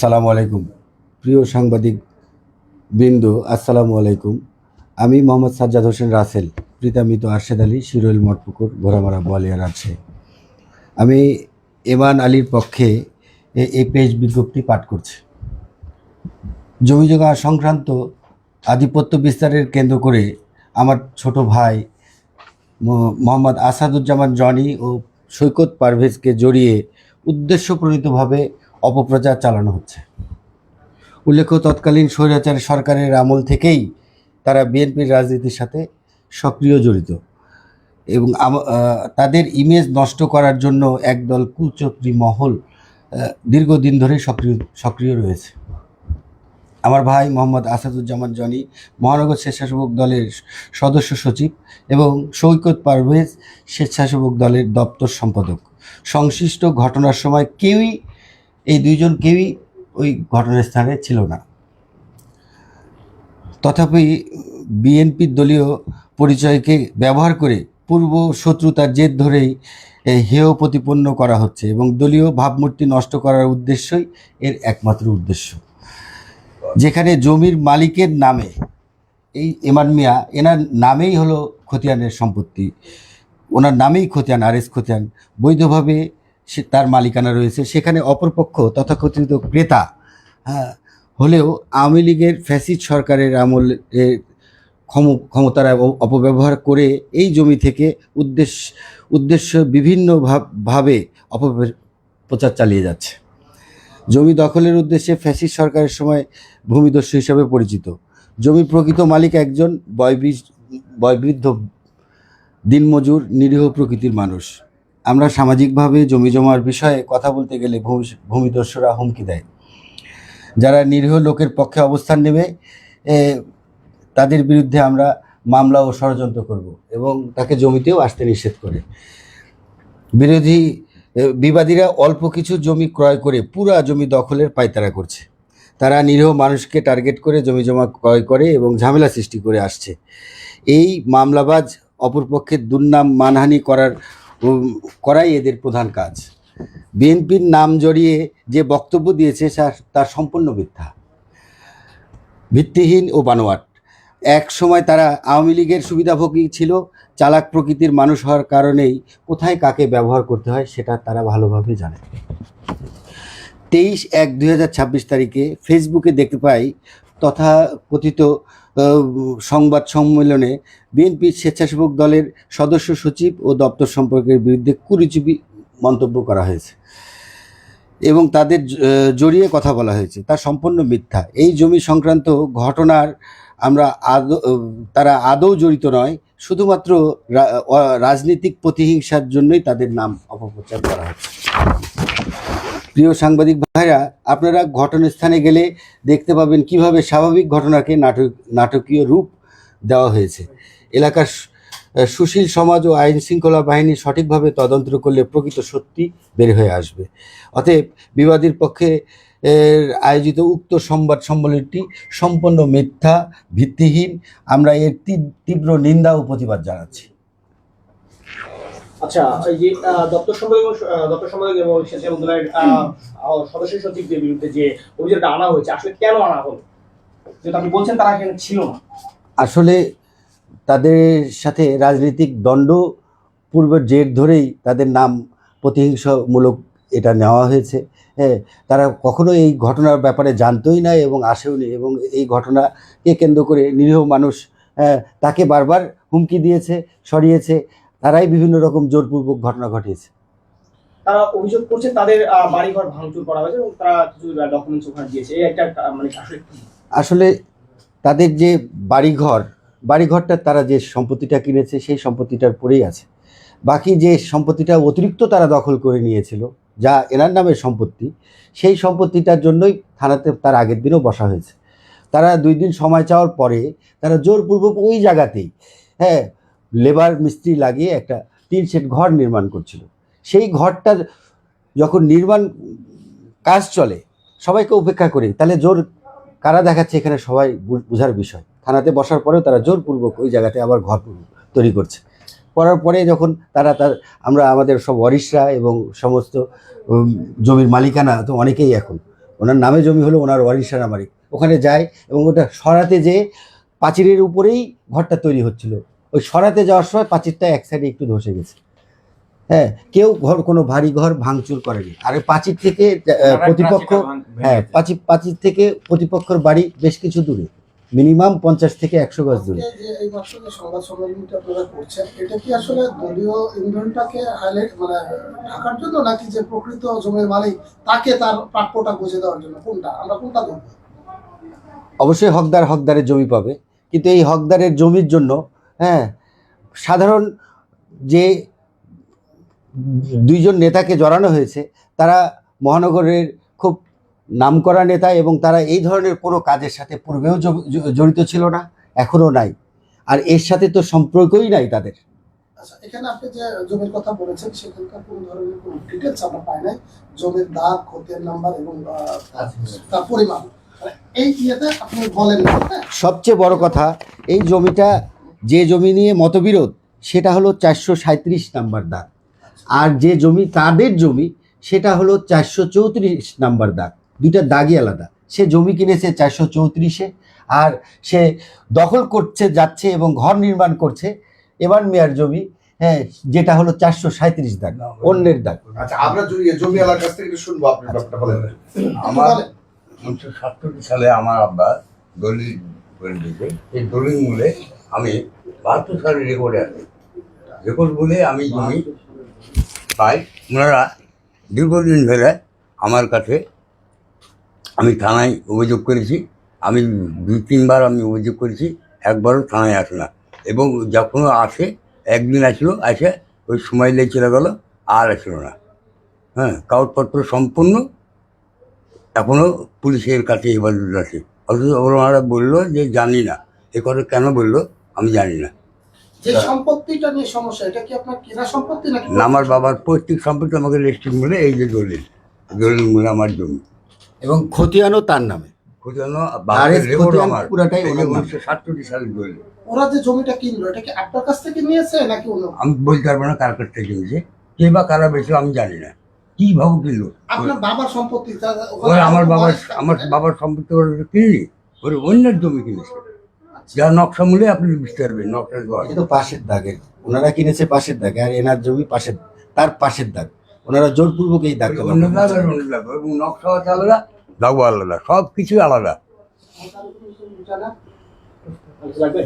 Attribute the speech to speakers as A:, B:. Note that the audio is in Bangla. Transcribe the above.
A: আসসালামু আলাইকুম। প্রিয় সাংবাদিক বিন্দু, আসসালামু আলাইকুম। আমি মোহাম্মদ সাজ্জাদ হোসেন রাসেল, প্রীতামিত আরশেদ আলী শিরোইল মঠপুকুর, ঘোড়ামারা, বোয়ালিয়া আছে আমি এমান আলীর পক্ষে এই পেজ বিজ্ঞপ্তি পাঠ করছি। জমি জমা সংক্রান্ত আধিপত্য বিস্তারের কেন্দ্র করে আমার ছোট ভাই মোহাম্মদ আসাদুজ্জামান জনি ও সৈকত পারভেজকে জড়িয়ে উদ্দেশ্যপ্রণীতভাবে অপপ্রচার চালানো হচ্ছে। উল্লেখ্য, তৎকালীন স্বৈরাচার সরকারের আমল থেকেই তারা বিএনপির রাজনীতির সাথে সক্রিয় জড়িত এবং তাদের ইমেজ নষ্ট করার জন্য একদল কুচক্রী মহল দীর্ঘদিন ধরে সক্রিয় সক্রিয় রয়েছে। আমার ভাই মোহাম্মদ আসাদুজ্জামান জনি, মহানগর স্বেচ্ছাসেবক দলের সদস্য সচিব এবং সৈকত পারভেজ স্বেচ্ছাসেবক দলের দপ্তর সম্পাদক। সংশ্লিষ্ট ঘটনার সময় কেউই এই দুইজন কেউই ওই ঘটনাস্থানে ছিল না। তথাপি বিএনপির দলীয় পরিচয়কে ব্যবহার করে পূর্ব শত্রুতার জেদ ধরেই হেয় প্রতিপন্ন করা হচ্ছে এবং দলীয় ভাবমূর্তি নষ্ট করার উদ্দেশ্যই এর একমাত্র উদ্দেশ্য। যেখানে জমির মালিকের নামে এই এমান মিয়া, এনার নামেই হলো খতিয়ানের সম্পত্তি। ওনার নামেই খতিয়ান আর এস খতিয়ান। বৈধভাবে সে তার মালিকানা রয়েছে। সেখানে অপরপক্ষ তথাকথিত ক্রেতা হ্যাঁ হলেও আওয়ামী লীগের ফ্যাসিড সরকারের আমলে ক্ষম, ক্ষমতার অপব্যবহার করে এই জমি থেকে উদ্দেশ্য উদ্দেশ্য বিভিন্ন ভাব- অপপ্রচার চালিয়ে যাচ্ছে। জমি দখলের উদ্দেশ্যে ফ্যাসিস্ট সরকারের সময় ভূমিদস্যু হিসাবে পরিচিত। জমি প্রকৃত মালিক একজন বয়বৃ- বয়বৃদ্ধ দিনমজুর, নিরীহ প্রকৃতির মানুষ। আমরা সামাজিকভাবে জমি জমার বিষয়ে কথা বলতে গেলে ভূমি ভূমিদস্যুরা হুমকি দেয়। যারা নিরীহ লোকের পক্ষে অবস্থান নেবে তাদের বিরুদ্ধে আমরা মামলা ও ষড়যন্ত্র করব এবং তাকে জমিতেও আসতে নিষেধ করে। বিরোধী বিবাদীরা অল্প কিছু জমি ক্রয় করে পুরা জমি দখলের পায়তারা করছে। তারা নিরীহ মানুষকে টার্গেট করে জমি জমা ক্রয় করে এবং ঝামেলা সৃষ্টি করে আসছে। এই মামলাবাজ অপরপক্ষের দুর্নাম মানহানি করার করাই এদের প্রধান কাজ। বিএনপির নাম জড়িয়ে যে বক্তব্য দিয়েছে তার সম্পূর্ণ মিথ্যা। ভিত্তিহীন ও বানোয়াট। এক সময় তারা আওয়ামী লীগের সুবিধাভোগী ছিল, চালাক প্রকৃতির মানুষ হওয়ার কারণেই কোথায় কাকে ব্যবহার করতে হয় সেটা তারা ভালোভাবে জানে। তেইশ এক দুই তারিখে ফেসবুকে দেখতে পাই তথা কথিত সংবাদ সম্মেলনে বিএনপির স্বেচ্ছাসেবক দলের সদস্য সচিব ও দপ্তর সম্পর্কের বিরুদ্ধে কুরুচুপি মন্তব্য করা হয়েছে এবং তাদের জড়িয়ে কথা বলা হয়েছে। তা সম্পূর্ণ মিথ্যা। এই জমি সংক্রান্ত ঘটনার আমরা আদৌ তারা আদৌ জড়িত নয়। শুধুমাত্র রাজনৈতিক প্রতিহিংসার জন্যই তাদের নাম অপপ্রচার করা হচ্ছে। প্রিয় সাংবাদিক ভাইরা, আপনারা ঘটনাস্থানে গেলে দেখতে পাবেন কীভাবে স্বাভাবিক ঘটনাকে নাটক, নাটকীয় রূপ দেওয়া হয়েছে। এলাকার সুশীল সমাজ ও আইন শৃঙ্খলা বাহিনী সঠিকভাবে তদন্ত করলে প্রকৃত সত্যি বের হয়ে আসবে। অতএব বিবাদীর পক্ষে আয়োজিত উক্ত সংবাদ সম্মেলনটি সম্পূর্ণ মিথ্যা, ভিত্তিহীন। আমরা এর তীব্র নিন্দা ও প্রতিবাদ জানাচ্ছি।
B: আচ্ছা এই যে দপ্তর সম্পাদক এবং দপ্তর সম্পাদক এবং স্বেচ্ছাসেবক দলের আহ, আহ, সদস্য সচিবদের বিরুদ্ধে যে অভিযোগটা আনা হয়েছে আসলে কেন বলছেন ছিল
A: আসলে তাদের সাথে রাজনৈতিক দণ্ড পূর্বের জের ধরেই তাদের নাম প্রতিহিংসামূলক এটা নেওয়া হয়েছে। হ্যাঁ তারা কখনো এই ঘটনার ব্যাপারে জানতোই না এবং আসেওনি এবং এই ঘটনাকে কেন্দ্র করে নিরীহ মানুষ তাকে বারবার হুমকি দিয়েছে সরিয়েছে। তারাই বিভিন্ন রকম জোরপূর্বক ঘটনা ঘটিয়েছে।
B: তারা অভিযোগ করছে তাদের বাড়িঘর ভাঙচুর করা হয়েছে এবং তারা কিছু ডকুমেন্টস ওখানে দিয়েছে। এই একটা মানে আসলে
A: আসলে তাদের যে বাড়িঘর বাড়িঘরটা তারা যে সম্পত্তিটা কিনেছে সেই সম্পত্তিটার পরেই আছে। বাকি যে সম্পত্তিটা অতিরিক্ত তারা দখল করে নিয়েছিল যা এনার নামের সম্পত্তি সেই সম্পত্তিটার জন্যই থানাতে তার আগের দিনও বসা হয়েছে। তারা দুই দিন সময় চাওয়ার পরে তারা জোরপূর্বক ওই জায়গাতেই হ্যাঁ লেবার মিস্ত্রি লাগিয়ে একটা তিন সেট ঘর নির্মাণ করছিল। সেই ঘরটার যখন নির্মাণ কাজ চলে, সবাইকে উপেক্ষা করে, তাহলে জোর কারা দেখাচ্ছে এখানে সবাই বোঝার বিষয়। থানাতে বসার পরেও তারা জোরপূর্বক ওই জায়গাতে আবার ঘর তৈরি করছে। করার পরে যখন তারা তার, আমরা আমাদের সব ওয়ারিশরা এবং সমস্ত জমির মালিকানা তো অনেকেই এখন। ওনার নামে জমি হলো ওনার ওয়ারিশানা বাড়ি ওখানে যায় এবং ওটা সরাতে যে পাঁচিরের উপরেই ঘরটা তৈরি হচ্ছিল। ওই সরাতে যাওয়ার সময় পাঁচিরটা এক সাইডে একটু ধসে গেছে। হ্যাঁ কেউ ঘর কোনো ভারী ঘর ভাঙচুর করেনি। আর ওই পাঁচির থেকে প্রতিপক্ষ হ্যাঁ পাঁচির পাঁচির থেকে প্রতিপক্ষের বাড়ি বেশ কিছু দূরে। মিনিমাম পঞ্চাশ থেকে একশো গজ দূরে।
C: আজকে যে এই মাত্র যে সংবাদ সম্মেলনটা আপনারা করছেন এটা কি আসলে দলীয় ইন্ধনটাকে হাইলাইট মানে ঢাকার জন্য নাকি যে প্রকৃত জমির তাকে তার বুঝে দেওয়ার জন্য? কোনটা? আমরা কোনটা করব
A: অবশ্যই হকদার হকদারের জমি পাবে। কিন্তু এই হকদারের জমির জন্য সাধারণ যে দুইজন নেতাকে জড়ানো হয়েছে তারা মহানগরের খুব নামকরা নেতা এবং তারা এই ধরনের কোনো কাজের সাথে পূর্বেও জড়িত ছিল না এখনও নাই। আর এর সাথে তো সম্পর্কই নাই তাদের।
C: আচ্ছা এখানে আপনি যে জমির কথা বলেছেন সেখানকার কোনো ধরনের কোনো ডিটেলস আমরা পাই নাই। জমির দাগ নাম্বার এবং তার পরিমাণ। মানে এই ইয়েতে আপনি বলেন না হ্যাঁ?
A: সবচেয়ে বড় কথা এই জমিটা যে জমি নিয়ে মতবিরোধ সেটা হলো চারশো সাঁত্রিশ নাম্বার দাগ। আর যে জমি তাদের জমি সেটা হলো চারশো চৌত্রিশ নাম্বার দাগ। দুইটা দাগই আলাদা। সে জমি কিনেছে চারশো চৌত্রিশে আর সে দখল করছে যাচ্ছে এবং ঘর নির্মাণ করছে। এবার মেয়ার জমি হ্যাঁ যেটা হলো চারশো সাঁত্রিশ দাগ অন্যের দাগ।
D: আচ্ছা আমরা জমি জমি এলাকার কাছ থেকে শুনব আপনি ব্যাপারটা বলেন।
E: আমার উনিশশো সাতষট্টি সালে আমার আব্বা দলিল করে এই দলিল মূলে আমি বাহাত্তর সালে রেকর্ডে আছি। রেকর্ড বলে আমি জমি পাই। ওনারা দীর্ঘদিন ধরে আমার কাছে আমি থানায় অভিযোগ করেছি। আমি দুই, তিনবার আমি অভিযোগ করেছি, একবারও থানায় আসে না। এবং যখন আসে, একদিন আসলো, আসে, ওই সময় লেগে চলে গেলো, আর আসলো না। হ্যাঁ কাগজপত্র সম্পূর্ণ এখনও পুলিশের কাছে হেফাজত আছে। অথচ ওনারা বলল যে জানি না। এ কথা কেন বলল? আমি জানি না।
C: যে সম্পত্তিটা নিয়ে সমস্যা এটা কি আপনার কেনা সম্পত্তি নাকি
E: না, আমার বাবার পৈতৃক সম্পত্তি আমাকে রেজিস্ট্রি মূলে এই যে দলিল দলিল মূলে আমার জমি।
A: এবং খতিয়ানও তার নামে।
E: খোঁজানো
A: আর এর খতিয়ান পুরাটাই
E: উনিশশো সাতষট্টি সালের দলিল
C: ওরা যে জমিটা কিনলো এটা কি আপনার কাছ থেকে নিয়েছে নাকি অন্য?
E: আমি বলতে পারব না কার কাছ থেকে কিনেছে কে বা কারা বেশি আমি জানি না। কি ভাবে কিনলো?
C: আপনার বাবার সম্পত্তি
E: আমার বাবার আমার বাবার সম্পত্তি ওরা কিনিনি ওর অন্যের জমি কিনেছে। যার নকশা মূলে আপনি বুঝতে পারবেন নকশা ঘর
A: এটা তো পাশের দাগে ওনারা কিনেছে পাশের দাগে আর এনার জমি পাশের তার পাশের দাগ। ওনারা জোরপূর্বক এই দাগটা
E: দাগ
A: করেছে।
E: অন্য দাগ এবং নকশা আছে আলাদা দাগও আলাদা সব কিছু আলাদা।
B: লাগবে